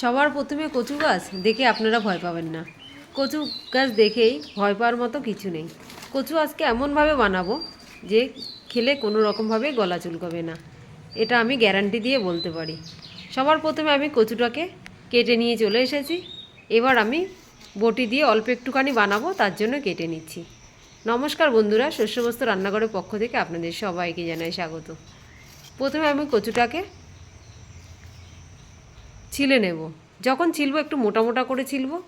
সবার প্রথমে কচু গাছ দেখে আপনারা ভয় পাবেন না। কচু গাছ দেখেই ভয় পাওয়ার মতো কিছু নেই। কচু আজকে এমনভাবে বানাবো যে খেলে কোনো রকমভাবে গলা চুলকবে না। এটা আমি গ্যারান্টি দিয়ে বলতে পারি। সবার প্রথমে আমি কচুটাকে কেটে নিয়ে চলে এসেছি। এবার আমি বটি দিয়ে অল্প একটুখানি বানাবো, তার জন্য কেটে নিচ্ছি। নমস্কার বন্ধুরা, শস্যবস্তু রান্নাঘরের পক্ষ থেকে আপনাদের সবাইকে জানাই স্বাগত। প্রথমে আমি কচুটাকে ছিলে নেব। যখন ছিলবো একটু মোটা মোটা করে ছিলবো।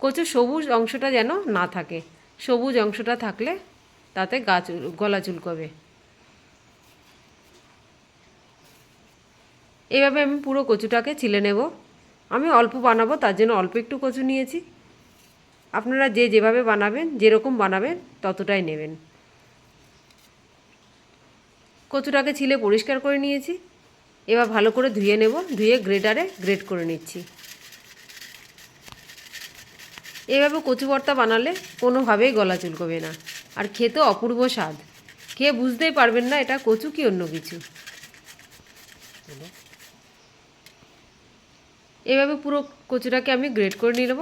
কচুর সবুজ অংশটা যেন না থাকে। সবুজ অংশটা থাকলে তাতে গাছ গলা চুলকবে। এভাবে আমি পুরো কচুটাকে ছিলে নেব। আমি অল্প বানাবো, তার জন্য অল্প একটু কচু নিয়েছি। আপনারা যে যেভাবে বানাবেন, যেরকম বানাবেন, ততটাই নেবেন। কচুটাকে ছিলে পরিষ্কার করে নিয়েছি। এবার ভালো করে ধুয়ে নেব, ধুয়ে গ্রেটারে গ্রেট করে নিচ্ছি। এভাবে কচু ভর্তা বানালে কোনোভাবেই গলা চুলকবে না। আর খেতে অপূর্ব স্বাদ। খেয়ে বুঝতেই পারবেন না এটা কচু কি অন্য কিছু। এভাবে পুরো কচুটাকে আমি গ্রেট করে নিয়ে নেব।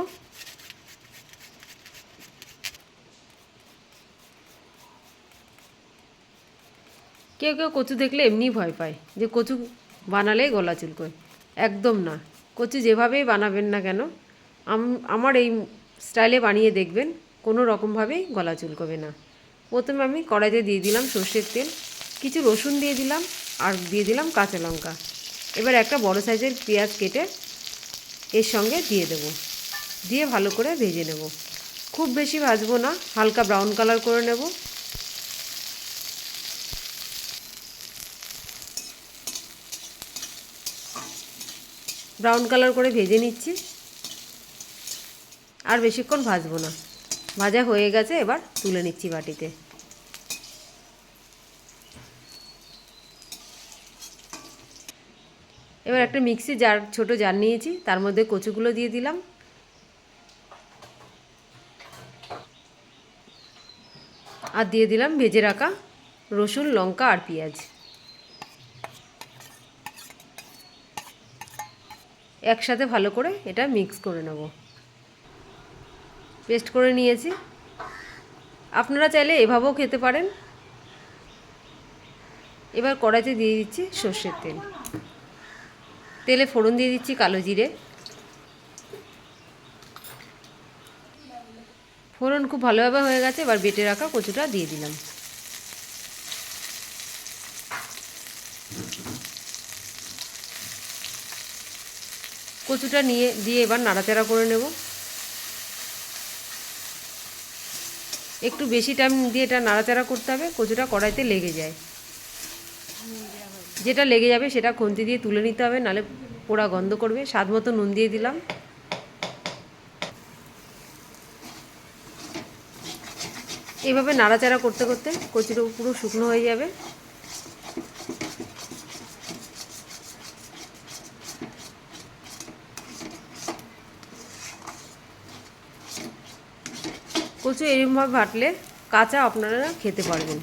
কেউ কেউ কচু দেখলে এমনি ভয় পায় যে কচু বানালেই গলা চুলকোয়। একদম না। কচু যেভাবেই বানাবেন না কেন আমার এই স্টাইলে বানিয়ে দেখবেন, কোনো রকমভাবেই গলা চুলকোবে না। প্রথমে আমি কড়াইতে দিয়ে দিলাম সর্ষের তেল, কিছু রসুন দিয়ে দিলাম আর দিয়ে দিলাম কাঁচা লঙ্কা। এবার একটা বড় সাইজের পেঁয়াজ কেটে এর সঙ্গে দিয়ে দেব। দিয়ে ভালো করে ভেজে নেব। খুব বেশি ভাজবো না, হালকা ব্রাউন কালার করে নেব। ব্রাউন কালার করে ভেজে নিচ্ছি। আর বেশিক্ষণ ভাজবো না। ভাজা হয়ে গেছে, এবার তুলে নিচ্ছি বাটিতে। এবার একটা মিক্সি জার, ছোট জার নিয়েছি, তার মধ্যে কচুগুলো দিয়ে দিলাম। আর দিয়ে দিলাম ভেজে রাখা রসুন, লঙ্কা আর পেঁয়াজ। একসাথে ভালো করে এটা মিক্স করে নেব। পেস্ট করে নিয়েছি। আপনারা চাইলে এভাবেও খেতে পারেন। এবার কড়াইতে দিয়ে দিচ্ছি সর্ষের তেল। তেলে ফোড়ন দিয়ে দিচ্ছি কালো জিরে। ফোড়ন খুব ভালোভাবে হয়ে গেছে, এবার বেটে রাখা কচুটা দিয়ে দিলাম। কচুটা নিয়ে, দিয়ে এবার নাড়াচাড়া করে নেব। একটু বেশি টাইম দিয়ে এটা নাড়াচাড়া করতে হবে, কচুটা কড়াইতে লেগে যায়। যেটা লেগে যাবে সেটা খুন্তি দিয়ে তুলে নিতে হবে, নালে পোড়া গন্ধ করবে। স্বাদ মতো নুন দিয়ে দিলাম। এইভাবে নাড়াচাড়া করতে করতে কচুটা পুরো শুকনো হয়ে যাবে। কচু এরকমভাবে বাটলে কাঁচা আপনারা খেতে পারবেন।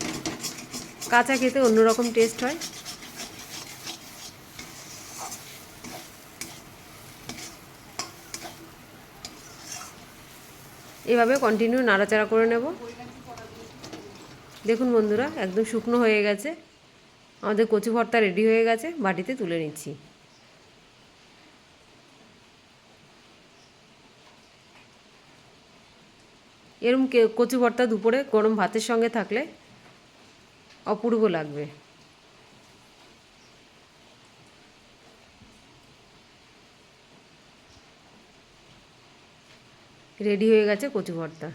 কাঁচা খেতে অন্যরকম টেস্ট হয়। এভাবে কন্টিনিউ নাড়াচাড়া করে নেব। দেখুন বন্ধুরা, একদম শুকনো হয়ে গেছে। আমাদের কচু ভর্তা রেডি হয়ে গেছে, বাটিতে তুলে নিচ্ছি। এরম কচু ভর্তা দুপুরে গরম ভাতের সঙ্গে থাকলে অপূর্ব লাগবে। রেডি হয়ে গেছে কচু ভর্তা।